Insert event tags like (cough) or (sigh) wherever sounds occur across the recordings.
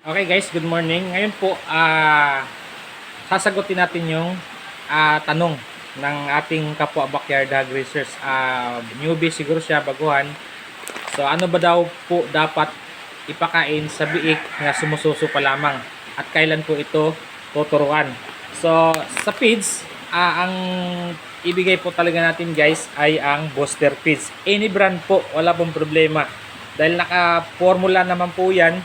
Okay guys, good morning. Ngayon po, ah sasagutin natin yung ah, tanong ng ating kapwa backyard hog racers. Ah, newbie siguro siya, baguhan. So ano ba daw po dapat ipakain sa biik na sumususo pa lamang? At kailan po ito tuturuan? So sa feeds, ah, ang ibigay po talaga natin guys ay ang booster feeds. Any brand po, wala pong problema. Dahil naka-formula naman po yan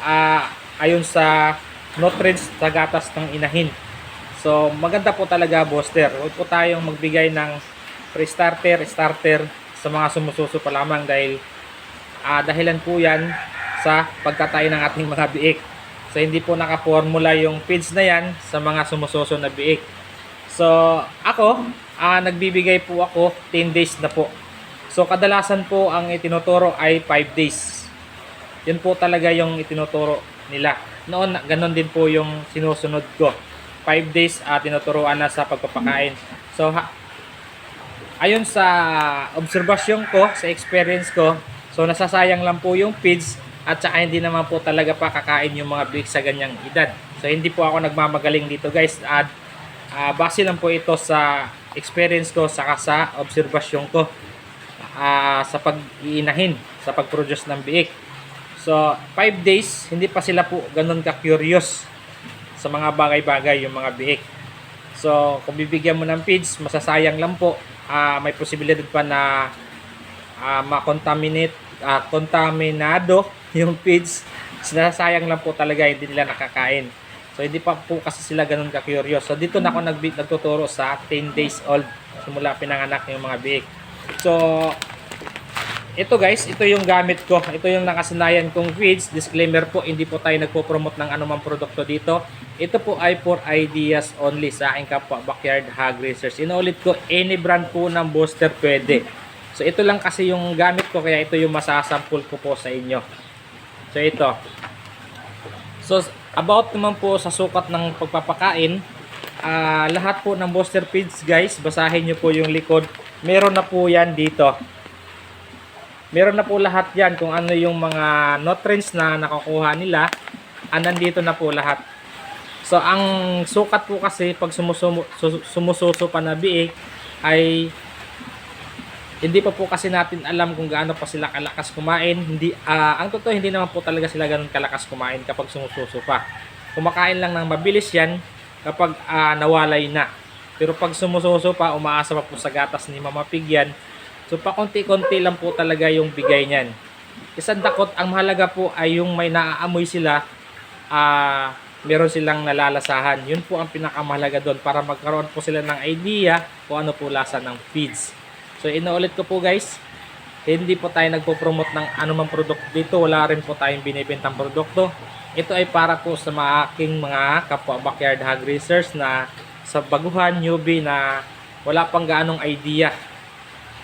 ah, ayon sa nutrients sa gatas ng inahin. So, maganda po talaga booster. Huwag po tayong magbigay ng pre-starter, starter sa mga sumususo pa lamang dahil ah, dahilan po yan sa pagkatay ng ating mga biik. So, hindi po naka-formula yung feeds na yan sa mga sumususo na biik. So, ako, ah, nagbibigay po ako 10 days na po. So, kadalasan po ang itinuturo ay 5 days. Yun po talaga yung itinuturo nila. Noon, ganun din po yung sinusunod ko. 5 days at tinuturuan na sa pagpapakain. So, ha, ayon sa obserbasyon ko, sa experience ko, so nasasayang lang po yung feeds at saka hindi naman po talaga pa kakain yung mga big sa ganyang edad. So, hindi po ako nagmamagaling dito guys. At ah, base lang po ito sa experience ko saka sa obserbasyon ko ah, sa pag-iinahin, sa pag-produce ng biik. So, 5 days, hindi pa sila po ganun ka-curious sa mga bagay-bagay yung mga biik. So, kung bibigyan mo ng feeds, masasayang lang po. Ah, may posibilidad pa na ah, ma-contaminate, ah, contaminado (laughs) yung feeds. Sinasayang lang po talaga, hindi nila nakakain. So, hindi pa po kasi sila ganun ka-curious. So, dito na ako nag nagtuturo sa 10 days old. Simula pinanganak yung mga biik. So, ito guys, ito yung gamit ko. Ito yung nakasanayan kong feeds. Disclaimer po, hindi po tayo nagpo-promote ng anumang produkto dito. Ito po ay for ideas only sa aking kapwa backyard hog racers. Inuulit ko, any brand po ng booster pwede. So ito lang kasi yung gamit ko kaya ito yung masasample ko po sa inyo. So ito. So about naman po sa sukat ng pagpapakain, ah, lahat po ng booster feeds guys, basahin nyo po yung likod. Meron na po yan dito meron na po lahat yan. Kung ano yung mga nutrients na nakukuha nila ah, nandito na po lahat. So ang sukat po kasi pag sumususo pa na biik ay hindi pa po kasi natin alam kung gaano pa sila kalakas kumain. Hindi ah, ang totoo hindi naman po talaga sila ganun kalakas kumain kapag sumususo pa. Kumakain lang ng mabilis yan kapag ah, nawalay na. Pero pag sumususo pa umaasa pa po sa gatas ni Mama Pig yan So pakonti-konti lang po talaga yung bigay niyan. Isang dakot, ang mahalaga po ay yung may naaamoy sila, ah meron silang nalalasahan. Yun po ang pinakamahalaga doon para magkaroon po sila ng idea kung ano po lasa ng feeds. So inuulit ko po guys, hindi po tayo nagpo-promote ng anumang produkto dito. Wala rin po tayong binibentang produkto. Ito ay para po sa mga aking mga kapwa backyard hog racers na sa baguhan, newbie na wala pang gaanong idea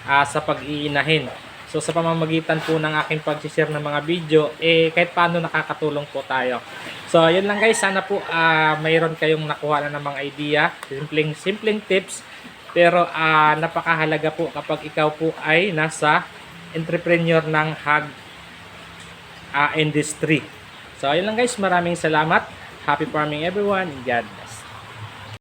ah, sa pag-iinahin. So sa pamamagitan po ng aking pag-share ng mga video, eh kahit paano nakakatulong po tayo. So yun lang guys, sana po ah, mayroon kayong nakuha na ng mga idea, simpleng simpleng tips, pero ah, napakahalaga po kapag ikaw po ay nasa entrepreneur ng hog ah, industry. So yun lang guys, maraming salamat. Happy farming everyone. God